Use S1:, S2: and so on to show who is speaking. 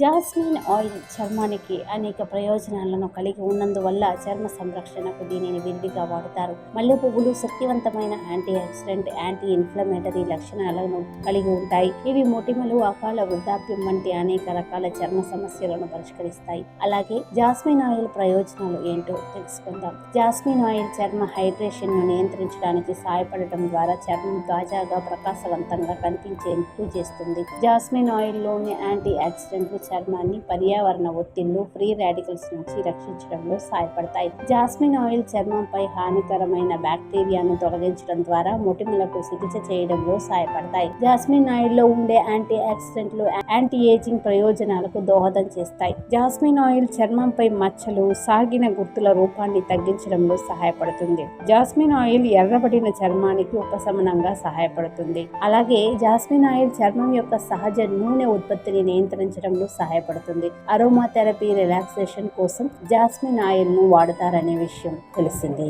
S1: Jasmine oil చర్మానికి అనేక ప్రయోజనాలను కలిగి ఉన్నందువల్ల చర్మ సంరక్షణకు దీనిని విరివిగా వాడతారు. మల్లె పువ్వులు శక్తివంతమైన యాంటీ ఆక్సిడెంట్ యాంటీ ఇన్ఫ్లమేటరీ లక్షణాలను కలిగి ఉంటాయి. ఇవి మొటిమలు అకాల వృద్ధాప్యం వంటి అనేక రకాల చర్మ సమస్యలను పరిష్కరిస్తాయి. అలాగే జాస్మిన్ ఆయిల్ ప్రయోజనాలు ఏంటో తెలుసుకుందాం. జాస్మిన్ ఆయిల్ చర్మ హైడ్రేషన్ను నియంత్రించడానికి సహాయపడటం ద్వారా చర్మం తాజాగా ప్రకాశవంతంగా కనిపించేందుకు చేస్తుంది. జాస్మిన్ ఆయిల్లోని యాంటీ ఆక్సిడెంట్లు చర్మాన్ని పర్యావరణ ఒత్తిళ్ళు ఫ్రీ రాడికల్స్ నుంచి రక్షించడంలో సహాయపడతాయి. జాస్మిన్ ఆయిల్ చర్మంపై హానికరమైన బ్యాక్టీరియాను తొలగించడం ద్వారా మొటిమలకు చికిత్స చేయడంలో సహాయపడతాయి. జాస్మిన్ ఆయిల్లో ఉండే యాంటీ ఆక్సిడెంట్లు యాంటీ ఏజింగ్ ప్రయోజనాలకు దోహదం చేస్తాయి. జాస్మిన్ ఆయిల్ చర్మంపై మచ్చలు సాగిన గుర్తుల రూపాన్ని తగ్గించడంలో సహాయపడుతుంది. జాస్మిన్ ఆయిల్ ఎర్రబడిన చర్మానికి ఉపశమనంగా సహాయపడుతుంది. అలాగే జాస్మిన్ ఆయిల్ చర్మం యొక్క సహజ నూనె ఉత్పత్తిని నియంత్రించడంలో సహాయపడుతుంది. అరోమా థెరపీ రిలాక్సేషన్ కోసం జాస్మిన్ ఆయిల్ను వాడతారనే విషయం తెలిసింది.